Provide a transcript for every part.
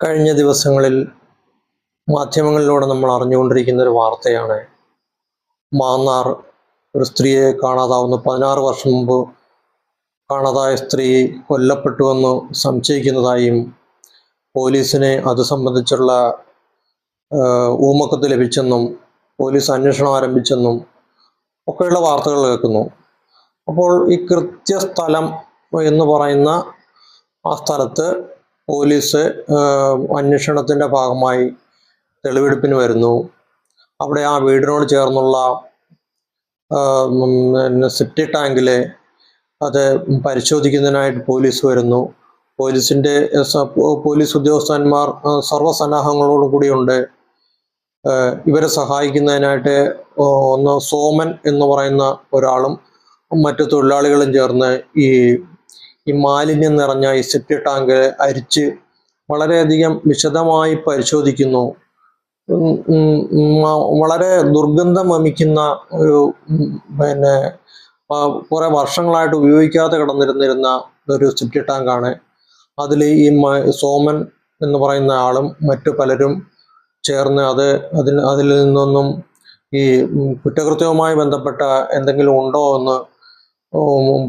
കഴിഞ്ഞ ദിവസങ്ങളിൽ മാധ്യമങ്ങളിലൂടെ നമ്മൾ അറിഞ്ഞുകൊണ്ടിരിക്കുന്ന ഒരു വാർത്തയാണ്. മാന്നാർ ഒരു സ്ത്രീയെ കാണാതാവുന്ന പതിനാറ് വർഷം മുമ്പ് കാണാതായ സ്ത്രീ കൊല്ലപ്പെട്ടുവെന്ന് സംശയിക്കുന്നതായും പോലീസിന് അത് സംബന്ധിച്ചുള്ള ഊമക്കത്ത് ലഭിച്ചെന്നും പോലീസ് അന്വേഷണം ആരംഭിച്ചെന്നും ഒക്കെയുള്ള വാർത്തകൾ കേൾക്കുന്നു. അപ്പോൾ ഈ കൃത്യസ്ഥലം എന്ന് പറയുന്ന ആ സ്ഥലത്ത് പോലീസ് അന്വേഷണത്തിന്റെ ഭാഗമായി തെളിവെടുപ്പിന് വരുന്നു. അവിടെ ആ വീടിനോട് ചേർന്നുള്ള സിറ്റി ടാങ്കിലെ അത് പരിശോധിക്കുന്നതിനായിട്ട് പോലീസ് വരുന്നു. പോലീസിന്റെ പോലീസ് ഉദ്യോഗസ്ഥന്മാർ സർവസന്നാഹങ്ങളോടും കൂടിയുണ്ട്. ഇവരെ സഹായിക്കുന്നതിനായിട്ട് ഒന്ന് സോമൻ എന്ന് പറയുന്ന ഒരാളും മറ്റു തൊഴിലാളികളും ചേർന്ന് ഈ ഈ മാലിന്യം നിറഞ്ഞ ഈ സെപ്റ്റി ടാങ്ക് അരിച്ച് വളരെയധികം വിശദമായി പരിശോധിക്കുന്നു. വളരെ ദുർഗന്ധം വമിക്കുന്ന ഒരു പിന്നെ കുറേ വർഷങ്ങളായിട്ട് ഉപയോഗിക്കാതെ കിടന്നിരുന്നിരുന്ന ഒരു സെപ്റ്റി ടാങ്കാണ് അതിൽ ഈ സോമൻ എന്ന് പറയുന്ന ആളും മറ്റു പലരും ചേർന്ന് അത് അതിൽ അതിൽ നിന്നൊന്നും ഈ കുറ്റകൃത്യവുമായി ബന്ധപ്പെട്ട എന്തെങ്കിലും ഉണ്ടോ എന്ന്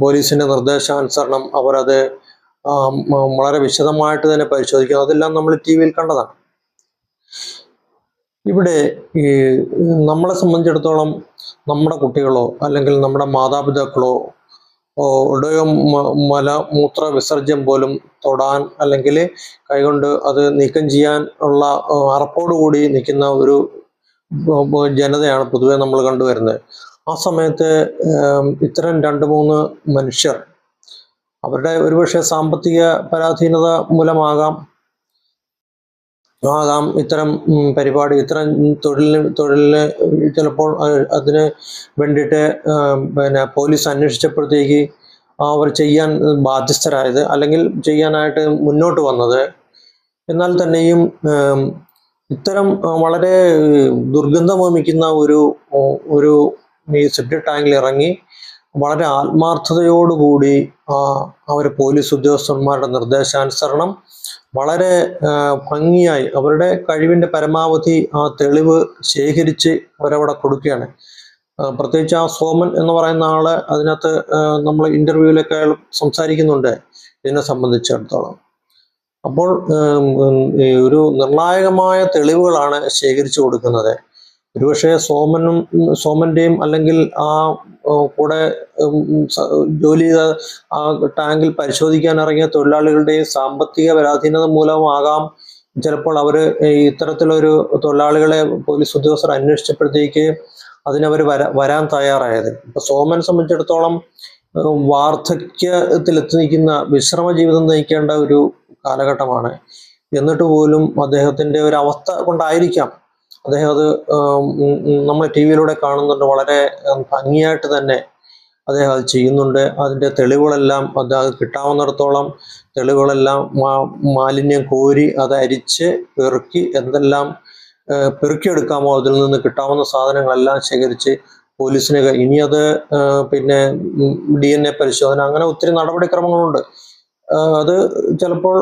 പോലീസിന്റെ നിർദ്ദേശാനുസരണം അവരത് വളരെ വിശദമായിട്ട് തന്നെ പരിശോധിക്കും. അതെല്ലാം നമ്മൾ ടി വിയിൽ കണ്ടതാണ്. ഇവിടെ ഈ നമ്മളെ സംബന്ധിച്ചിടത്തോളം നമ്മുടെ കുട്ടികളോ അല്ലെങ്കിൽ നമ്മുടെ മാതാപിതാക്കളോ ഉടയോ മല മൂത്ര വിസർജ്യം പോലും തൊടാൻ അല്ലെങ്കിൽ കൈകൊണ്ട് അത് നീക്കം ചെയ്യാൻ ഉള്ള അറപ്പോടുകൂടി നിൽക്കുന്ന ഒരു ജനതയാണ് പൊതുവെ നമ്മൾ കണ്ടുവരുന്നത്. ആ സമയത്ത് ഇത്തരം രണ്ട് മൂന്ന് മനുഷ്യർ അവരുടെ ഒരുപക്ഷെ സാമ്പത്തിക പരാധീനത മൂലമാകാം ആകാം ഇത്തരം പരിപാടി ഇത്തരം തൊഴിലിന് തൊഴിലിന് ചിലപ്പോൾ അതിന് വേണ്ടിയിട്ട് പിന്നെ പോലീസ് അന്വേഷിച്ചപ്പോഴത്തേക്ക് അവർ ചെയ്യാൻ ബാധ്യസ്ഥരായത് അല്ലെങ്കിൽ ചെയ്യാനായിട്ട് മുന്നോട്ട് വന്നത്. എന്നാൽ തന്നെയും ഇത്തരം വളരെ ദുർഗന്ധം വമിക്കുന്ന ഒരു ഒരു ഈ സെപ്റ്റിക് ടാങ്കിൽ ഇറങ്ങി വളരെ ആത്മാർത്ഥതയോടുകൂടി അവർ പോലീസ് ഉദ്യോഗസ്ഥന്മാരുടെ നിർദ്ദേശാനുസരണം വളരെ ഭംഗിയായി അവരുടെ കഴിവിന്റെ പരമാവധി ആ തെളിവ് ശേഖരിച്ച് അവരവിടെ കൊടുക്കുകയാണ്. പ്രത്യേകിച്ച് ആ സോമൻ എന്ന് പറയുന്ന ആൾ അതിനകത്ത് നമ്മൾ ഇന്റർവ്യൂവിലൊക്കെ അയാൾ സംസാരിക്കുന്നുണ്ട് ഇതിനെ സംബന്ധിച്ചിടത്തോളം. അപ്പോൾ ഒരു നിർണായകമായ തെളിവുകളാണ് ശേഖരിച്ചു കൊടുക്കുന്നത്. ഒരുപക്ഷെ സോമനും സോമന്റെയും അല്ലെങ്കിൽ ആ കൂടെ ജോലി ചെയ്ത ആ ടാങ്കിൽ പരിശോധിക്കാൻ ഇറങ്ങിയ തൊഴിലാളികളുടെയും സാമ്പത്തിക പരാധീനത മൂലമാകാം. ചിലപ്പോൾ അവർ ഇത്തരത്തിലൊരു തൊഴിലാളികളെ പോലീസ് ഉദ്യോഗസ്ഥർ അന്വേഷിച്ചപ്പോഴത്തേക്ക് അതിനവർ വര വരാൻ തയ്യാറായത്. ഇപ്പം സോമനെ സംബന്ധിച്ചിടത്തോളം വാർദ്ധക്യത്തിലെത്തി നിൽക്കുന്ന വിശ്രമ ജീവിതം നയിക്കേണ്ട ഒരു കാലഘട്ടമാണ്. എന്നിട്ട് പോലും അദ്ദേഹത്തിന്റെ ഒരു അവസ്ഥ കൊണ്ടായിരിക്കാം അദ്ദേഹം അത് നമ്മൾ ടി വിയിലൂടെ കാണുന്നുണ്ട്. വളരെ ഭംഗിയായിട്ട് തന്നെ അദ്ദേഹം അത് ചെയ്യുന്നുണ്ട്. അതിന്റെ തെളിവുകളെല്ലാം അത് കിട്ടാവുന്നിടത്തോളം തെളിവുകളെല്ലാം മാലിന്യം കോരി അത് അരിച്ച് പെറുക്കി എന്തെല്ലാം പെറുക്കിയെടുക്കാമോ അതിൽ നിന്ന് കിട്ടാവുന്ന സാധനങ്ങളെല്ലാം ശേഖരിച്ച് പോലീസിന് ഇനി അത് പിന്നെ ഡി എൻ എ പരിശോധന അങ്ങനെ ഒത്തിരി നടപടിക്രമങ്ങളുണ്ട്. അത് ചിലപ്പോൾ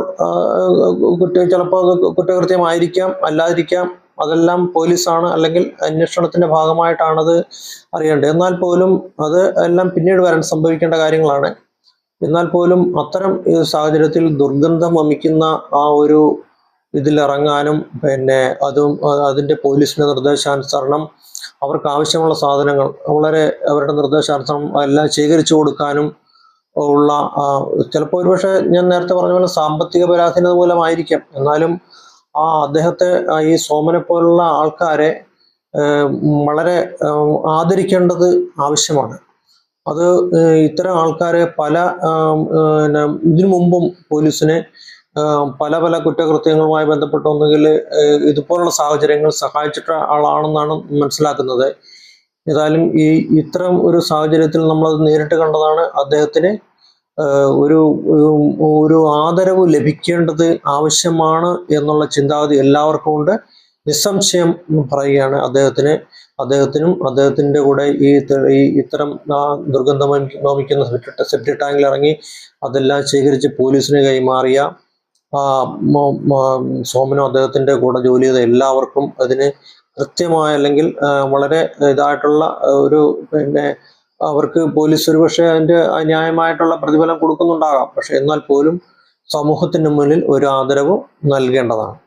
കുറ്റ ചിലപ്പോൾ അത് കുറ്റകൃത്യമായിരിക്കാം അല്ലാതിരിക്കാം. അതെല്ലാം പോലീസാണ് അല്ലെങ്കിൽ അന്വേഷണത്തിന്റെ ഭാഗമായിട്ടാണത് അറിയേണ്ടത്. എന്നാൽ പോലും അത് എല്ലാം പിന്നീട് വരാൻ സംഭവിക്കേണ്ട കാര്യങ്ങളാണ്. എന്നാൽ പോലും അത്തരം സാഹചര്യത്തിൽ ദുർഗന്ധം വമിക്കുന്ന ആ ഒരു ഇതിലിറങ്ങാനും പിന്നെ അതും അതിന്റെ പോലീസിന്റെ നിർദ്ദേശാനുസരണം അവർക്ക് ആവശ്യമുള്ള സാധനങ്ങൾ വളരെ അവരുടെ നിർദ്ദേശാനുസരണം എല്ലാം ശേഖരിച്ചു കൊടുക്കാനും ഉള്ള ചിലപ്പോൾ ഒരുപക്ഷെ ഞാൻ നേരത്തെ പറഞ്ഞ പോലെ സാമ്പത്തിക പരാധീനത മൂലമായിരിക്കാം. എന്നാലും ആ അദ്ദേഹത്തെ ഈ സോമനെ പോലുള്ള ആൾക്കാരെ വളരെ ആദരിക്കേണ്ടത് ആവശ്യമാണ്. അത് ഇത്തരം ആൾക്കാരെ പല ഇതിനു മുമ്പും പോലീസിനെ പല പല കുറ്റകൃത്യങ്ങളുമായി ബന്ധപ്പെട്ട് ഒന്നുകിൽ ഇതുപോലുള്ള സാഹചര്യങ്ങൾ സഹായിച്ചിട്ട ആളാണെന്നാണ് മനസ്സിലാക്കുന്നത്. ഏതായാലും ഈ ഇത്തരം ഒരു സാഹചര്യത്തിൽ നമ്മളത് നേരിട്ട് കണ്ടതാണ് അദ്ദേഹത്തിന് ഒരു ഒരു- ആദരവ് ലഭിക്കേണ്ടത് ആവശ്യമാണ് എന്നുള്ള ചിന്താഗതി എല്ലാവർക്കും ഉണ്ട്. നിസ്സംശയം പറയുകയാണ് അദ്ദേഹത്തിന്. അദ്ദേഹത്തിനും അദ്ദേഹത്തിന്റെ കൂടെ ഈ ഇത്തരം ആ ദുർഗന്ധം നോമിക്കുന്ന സെപ്റ്റി ടാങ്കിൽ ഇറങ്ങി അതെല്ലാം ശേഖരിച്ച് പോലീസിന് കൈമാറിയ സോമനും അദ്ദേഹത്തിന്റെ കൂടെ ജോലി ചെയ്ത എല്ലാവർക്കും അതിന് കൃത്യമായ അല്ലെങ്കിൽ വളരെ ഇതായിട്ടുള്ള ഒരു പിന്നെ അവർക്ക് പോലീസ് ഒരുപക്ഷെ അതിന്റെ ന്യായമായിട്ടുള്ള പ്രതിഫലം കൊടുക്കുന്നുണ്ടാകാം. പക്ഷെ എന്നാൽ പോലും സമൂഹത്തിന് മുന്നിൽ ഒരു ആദരവ് നൽകേണ്ടതാണ്.